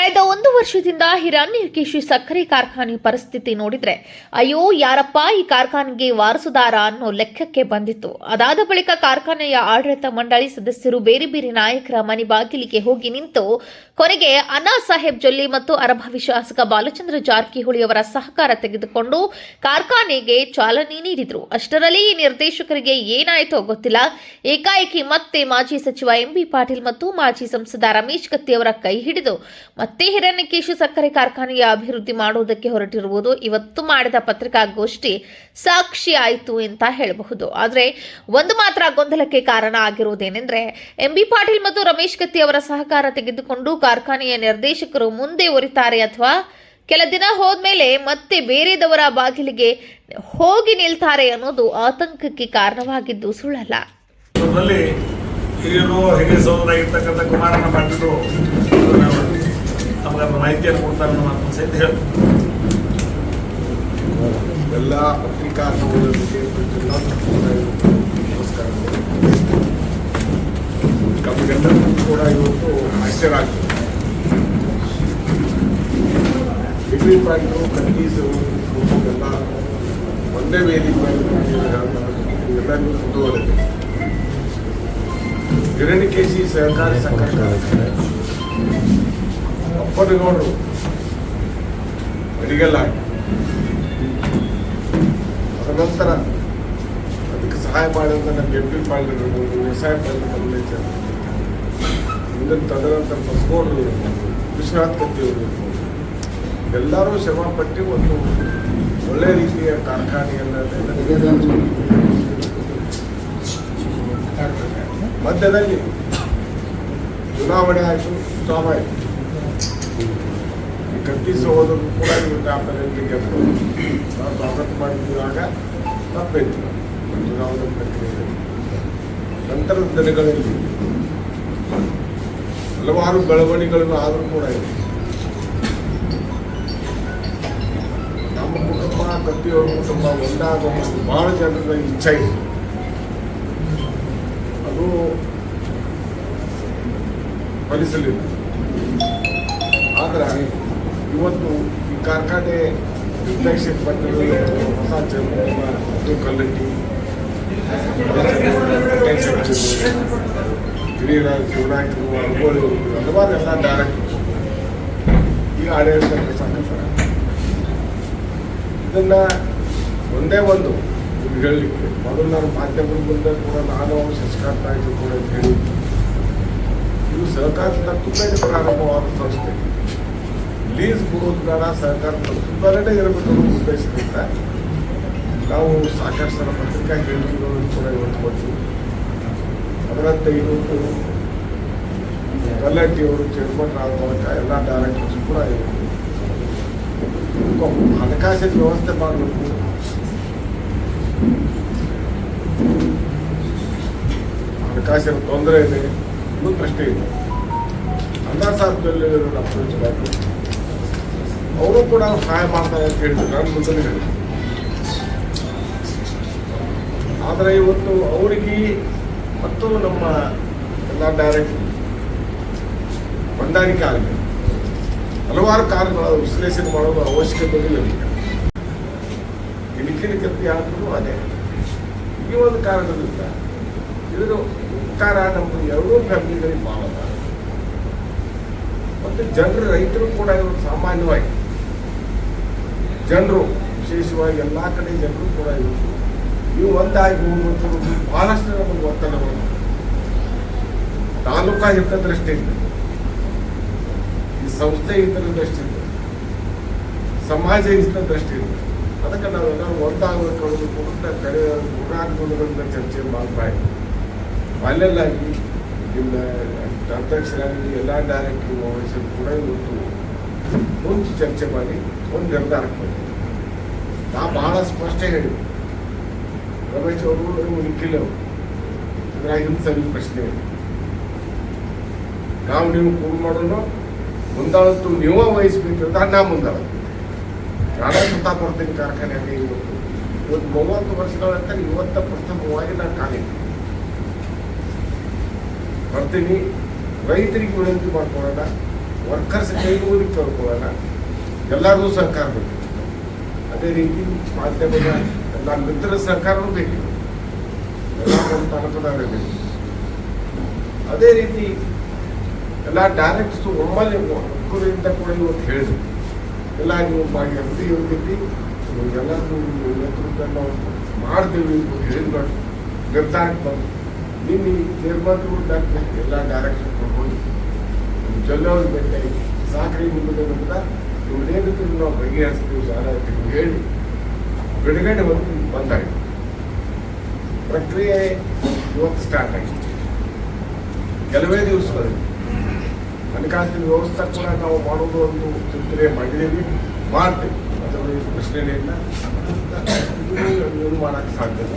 ಕಳೆದ ಒಂದು ವರ್ಷದಿಂದ ಹಿರಣ್ಯಕೇಶಿ ಸಕ್ಕರೆ ಕಾರ್ಖಾನೆ ಪರಿಸ್ಥಿತಿ ನೋಡಿದ್ರೆ, ಅಯ್ಯೋ, ಯಾರಪ್ಪ ಈ ಕಾರ್ಖಾನೆಗೆ ವಾರಸುದಾರ ಅನ್ನೋ ಲೆಕ್ಕಕ್ಕೆ ಬಂದಿತ್ತು. ಅದಾದ ಬಳಿಕ ಕಾರ್ಖಾನೆಯ ಆಡಳಿತ ಮಂಡಳಿ ಸದಸ್ಯರು ಬೇರೆ ಬೇರೆ ನಾಯಕರ ಮನೆ ಬಾಗಿಲಿಗೆ ಹೋಗಿ ನಿಂತು, ಕೊನೆಗೆ ಅನಾ ಸಾಹೇಬ್ ಜೊಲ್ಲಿ ಮತ್ತು ಅರಭಾವಿ ಶಾಸಕ ಬಾಲಚಂದ್ರ ಜಾರಕಿಹೊಳಿ ಅವರ ಸಹಕಾರ ತೆಗೆದುಕೊಂಡು ಕಾರ್ಖಾನೆಗೆ ಚಾಲನೆ ನೀಡಿದ್ರು. ಅಷ್ಟರಲ್ಲಿ ಈ ನಿರ್ದೇಶಕರಿಗೆ ಏನಾಯಿತೋ ಗೊತ್ತಿಲ್ಲ. ಏಕಾಏಕಿ ಮತ್ತೆ ಮಾಜಿ ಸಚಿವ ಎಂಬಿ ಪಾಟೀಲ್ ಮತ್ತು ಮಾಜಿ ಸಂಸದ ರಮೇಶ್ ಕತ್ತಿ ಅವರ ಕೈ ಹಿಡಿದು ಮತ್ತೆ ಹಿರಣ್ಯಕೇಶಿ ಸಕ್ಕರೆ ಕಾರ್ಖಾನೆಯ ಅಭಿವೃದ್ಧಿ ಮಾಡುವುದಕ್ಕೆ ಹೊರಟಿರುವುದು ಇವತ್ತು ಮಾಡಿದ ಪತ್ರಿಕಾಗೋಷ್ಠಿ ಸಾಕ್ಷಿ ಆಯಿತು ಅಂತ ಹೇಳಬಹುದು. ಆದರೆ ಒಂದು ಮಾತ್ರ ಗೊಂದಲಕ್ಕೆ ಕಾರಣ ಆಗಿರುವುದೇನೆಂದ್ರೆ ಎಂಬಿ ಪಾಟೀಲ್ ಮತ್ತು ರಮೇಶ್ ಕತ್ತಿ ಅವರ ಸಹಕಾರ ತೆಗೆದುಕೊಂಡು ಕಾರ್ಖಾನೆಯ ನಿರ್ದೇಶಕರು ಮುಂದೆ ಒರಿತಾರೆ ಅಥವಾ ಕೆಲ ದಿನ ಹೋದ್ಮೇಲೆ ಮತ್ತೆ ಬೇರೆದವರ ಬಾಗಿಲಿಗೆ ಹೋಗಿ ನಿಲ್ತಾರೆ ಅನ್ನೋದು ಆತಂಕಕ್ಕೆ ಕಾರಣವಾಗಿದ್ದು ಸುಳ್ಳಲ್ಲ. ಹಿರಿಯರು, ಹಿರಿಯ ಸಹೋದರಾಗಿರ್ತಕ್ಕಂಥ ಕುಮಾರನ ಪಾಟೀಲು ನಮಗೆ ಮಾಹಿತಿಯನ್ನು ಕೊಡ್ತಾರೆ ಅನ್ನೋ ಮಾತನ್ನು ಸಹಿತ ಹೇಳ್ತಾರೆ ಎಲ್ಲ ಪತ್ರಿಕಾ ಸಹೋದರರಿಗೆ ಜಿಲ್ಲಾ ನಮಸ್ಕಾರಗಳು ತಮಗೆಲ್ಲರಿಗೂ ಕೂಡ ಇವತ್ತು ಆಶ್ಚರ್ಯ ಡಿಗ್ರಿ ಪಾಯಿಂಟು ಕನ್ನಡೀಸು ಎಲ್ಲ ಒಂದೇ ವೇದಿಕೆ ಮೇಲೆ ಎಲ್ಲರಿಗೂ ಕುತೂಹಲಿದೆ ಹಿರಣ್ಯಕೇಶಿ ಸಹಕಾರಿ ಸಂಘ ಅಪ್ಪನಗೌಡರು ಅಡಿಗೆಲ್ಲ ತದನಂತರ ಅದಕ್ಕೆ ಸಹಾಯ ಮಾಡಿದಂಥ ನಮ್ಮ ಎಂ ಪಿ ಪಾಲ್ಡಿರ್ಬೋದು ವ್ಯವಸಾಯ ಪಾಲ್ಡಿ ಇದನ್ನು ತದನಂತರ ಬಸ್ಕೋಡ್ರು ವಿಶ್ವನಾಥ್ ಕತ್ತಿಯವರು ಎಲ್ಲರೂ ಶ್ರಮ ಪಟ್ಟು ಒಂದು ಒಳ್ಳೆ ರೀತಿಯ ಕಾರ್ಖಾನೆಯನ್ನು ಮಧ್ಯದಲ್ಲಿ ಚುನಾವಣೆ ಆಯಿತು ಸ್ವಾಭಾವಿಕ ಈ ಕಟ್ಟಿ ಸಹೋದರು ಕೂಡ ಗೆದ್ದು ನಾವು ಸ್ವಾಗತ ಮಾಡಿದಾಗ ತಪ್ಪಿತ್ತು ಚುನಾವಣೆ ಪ್ರಕ್ರಿಯೆ ನಂತರದ ದಿನಗಳಲ್ಲಿ ಹಲವಾರು ಬೆಳವಣಿಗೆಗಳು ಆದರೂ ಕೂಡ ಇದೆ. ನಮ್ಮ ಕುಟುಂಬ, ಕತ್ತಿಯವರ ಕುಟುಂಬ ಒಂದಾದ ಒಂದು ಬಹಳ ಜನರ ಇಚ್ಛೆ ಇದೆ. ಅದು ಫಲಿಸಲಿಲ್ಲ. ಆದ್ರೆ ಇವತ್ತು ಈ ಕಾರ್ಖಾನೆ ಫ್ಲಾಗ್ಶಿಪ್ ಮಂಡಳಿ ಹೊಸ ಚೆಂಬು ಕಲ್ಲಟ್ಟಿ ಹಿರಿಯರ ಶಿವನಾಯಕರು ಅನುಗೋಳಿ ಹಲವಾರು ಎಲ್ಲ ಡೈರೆಕ್ಟ್ ಈಗ ಆಡಳಿತ ಸಾಕಷ್ಟು ಇದನ್ನ ಒಂದೇ ಒಂದು ಹೇಳಲಿಕ್ಕೆ ಮೊದಲು ನಾನು ಮಾಧ್ಯಮದ ಮುಂದೆ ಕೂಡ ನಾನು ಶಶಿಕಾಂತ್ ನಾಯ್ಡು ಕೂಡ ಅಂತ ಹೇಳಿ ಸಹಕಾರ ತಕ್ಕುತ್ತೇನೆ ಪ್ರಾರಂಭವಾದ ಸಂಸ್ಥೆ. ಲೀಸ್ ಬೇಡ ಸಹಕಾರ ತಕ್ಕುತ್ತಲೇ ಇರಬೇಕು ಅನ್ನೋ ಉದ್ದೇಶದಿಂದ ನಾವು ಸಾಕಷ್ಟು ಸಲ ಪತ್ರಿಕಾ ಹೇಳಿಕೆಗಳನ್ನು ಕೂಡ ಇವತ್ತು ಕೊಟ್ಟು ಅದರಂತೆ ಇವತ್ತು ಕಲ್ಲಟ್ಟಿಯವರು ಚೇರ್ಮನ್ ಆದ ಮೂಲಕ ಎಲ್ಲ ಡೈರೆಕ್ಟರ್ಸ್ ಕೂಡ ಇವತ್ತು ಹಣಕಾಸಿನ ವ್ಯವಸ್ಥೆ ಮಾಡಬೇಕು. ಹಣಕಾಸಿನ ತೊಂದರೆ ಇದೆ ಇನ್ನೂ ಪ್ರಶ್ನೆ ಇದೆ. ಅನ್ನ ಸಾಹೇಬಲ್ಲಿ ಅಪ್ರೋಚ್ ಅವರು ಕೂಡ ಸಹಾಯ ಮಾಡ್ತಾರೆ ಅಂತ ಹೇಳಿದ್ರು ನಾನು ಮುಂದೆ ಹೇಳಿ ಆದರೆ ಇವತ್ತು ಅವರಿಗೆ ಮತ್ತು ನಮ್ಮ ಎಲ್ಲ ಡೈರೆಕ್ಟ್ ಹೊಂದಾಣಿಕೆ ಆಗಿದೆ. ಹಲವಾರು ಕಾರ್ಯಗಳ ವಿಶ್ಲೇಷಣೆ ಮಾಡೋದು ಅವಶ್ಯಕತೆ ಇರಲಿಲ್ಲ ಇಣಕಿನ ಕತ್ತಿ ಆದರೂ ಅದೇ. ಈ ಒಂದು ಕಾರಣದಿಂದ ಇದರ ಉಪಕಾರ ನಮ್ಮ ಎರಡೂ ಫ್ಯಾಮಿಲಿಗಳಿಗೆ ಭಾಳ. ಮತ್ತು ಜನರು ರೈತರು ಕೂಡ ಇವರು ಸಾಮಾನ್ಯವಾಗಿ, ಜನರು, ವಿಶೇಷವಾಗಿ ಎಲ್ಲ ಕಡೆ ಜನರು ಕೂಡ ಇವರು. ನೀವು ಒಂದಾಗಿ ಹೋಗುವಂಥ ಬಹಳಷ್ಟು ನಮಗೆ ಒತ್ತಡವನ್ನು ತಾಲೂಕಾ ಹಿತ ದೃಷ್ಟಿಯಿಂದ ಈ ಸಂಸ್ಥೆ ಹಿತದ ದೃಷ್ಟಿಯಿಂದ ಸಮಾಜ ಹಿತ ದೃಷ್ಟಿಯಿಂದ ಅದಕ್ಕೆ ನಾವೆಲ್ಲ ಒಂದಾಗಬೇಕು ಅನ್ನೋದು ಕೂಡ ಕಡೆ ಗುಣಾತ್ಮಕಗಳಿಂದ ಚರ್ಚೆ ಮಾಡ್ತಾ ಇದ್ದೀವಿ. ಅಲ್ಲೆಲ್ಲಾಗಿ ಇಲ್ಲ ಅಧ್ಯಕ್ಷರಾಗಿ ಎಲ್ಲ ಡೈರೆಕ್ಟರ್ ವಹಿಸಲು ಕೂಡ ಇವತ್ತು ಮುಂಚೆ ಚರ್ಚೆ ಮಾಡಿ ಒಂದು ನಿರ್ಧಾರಕ್ಕೆ ಬಂದಿದೆ ನಾ ಬಹಳ ಸ್ಪಷ್ಟ ಹೇಳಿ ರಮೇಶ್ ಅವರು ನಿಖಿಲ್ ಅವರು ಇದ್ರಾಗ ಹಿಂಸಲಿ ಪ್ರಶ್ನೆ ನಾವು ನೀವು ಕೂಲ್ ಮಾಡೋಣ ಮುಂದಾಳತ್ತು ನೀವೇ ವಹಿಸ್ಬೇಕಂತ ನಾ ಮುಂದಾಳ ನಾನೇ ಸುತ್ತಾ ಬರ್ತೀನಿ ಕಾರ್ಖಾನೆಗೆ ಇವತ್ತು ಇವತ್ತು ಮೂವತ್ತು ವರ್ಷಗಳ ನಂತರ ಇವತ್ತ ಪ್ರಥಮವಾಗಿ ನಾನು ಕಾಲಿದ್ದೀನಿ ಬರ್ತೀನಿ. ರೈತರಿಗೆ ವಿನಂತಿ ಮಾಡ್ಕೊಳ್ಳೋಣ. ವರ್ಕರ್ಸ್ ಕೈಗೂಡಿ ಕೇಳ್ಕೊಳ್ಳೋಣ. ಎಲ್ಲರಿಗೂ ಸಹಕಾರ ಬೇಕು. ಅದೇ ರೀತಿ ಮಾಧ್ಯಮದ ಎಲ್ಲ ಮಿತ್ರ ಸಹಕಾರನೂ ಬೇಕು. ಎಲ್ಲ ಅನುಕೂಲವೇ ಬೇಕು. ಅದೇ ರೀತಿ ಎಲ್ಲ ಡೈರೆಕ್ಟ್ಸ್ ಒಮ್ಮೆ ಒಬ್ಬರಿಂದ ಕೂಡ ಇವತ್ತು ಹೇಳಿದ್ರು. ಎಲ್ಲ ನೀವು ಅಗದಿ ಇರ್ತೀವಿ ಎಲ್ಲ ನೇತೃತ್ವ ನಾವು ಮಾಡ್ತೀವಿ ಅಂತ ಹೇಳಿದ್ರು ನಿರ್ಧಾರಕ್ಕೆ ಬಂದು ನಿನ್ನೆ ನಿರ್ಮಾತೃ ಡಾಕ್ಟರ್ ಎಲ್ಲ ಡೈರೆಕ್ಷನ್ ಕೊಡ್ಬೋದು ಜಲ್ಲವ್ರ ಭೇಟಿ ಸಾಕ್ರಿ ನಿಮ್ಮದು ಅಂತ ಇವ್ರೇನಿದ್ರು ನಾವು ಬಗೆಹರಿಸ್ತೀವಿ ಸಾಲ ಅಂತ ಹೇಳಿ ಬಿಡುಗಡೆ ಒಂದು ಬಂದಾಗಿದೆ ಪ್ರಕ್ರಿಯೆ ಇವತ್ತು ಸ್ಟಾರ್ಟ್ ಆಗಿದೆ ಕೆಲವೇ ದಿವಸಗಳಲ್ಲಿ ಹಣಕಾಸಿನ ವ್ಯವಸ್ಥೆ ಕೂಡ ನಾವು ಮಾಡೋದು ಒಂದು ಚಿಂತನೆ ಮಾಡಿದ್ದೀವಿ ಮಾಡ್ತೀವಿ ಅದರಲ್ಲಿ ಪ್ರಶ್ನೆ ಇಲ್ಲ ಇದು ಏನು ಮಾಡೋಕ್ಕೆ ಸಾಧ್ಯ ಇಲ್ಲ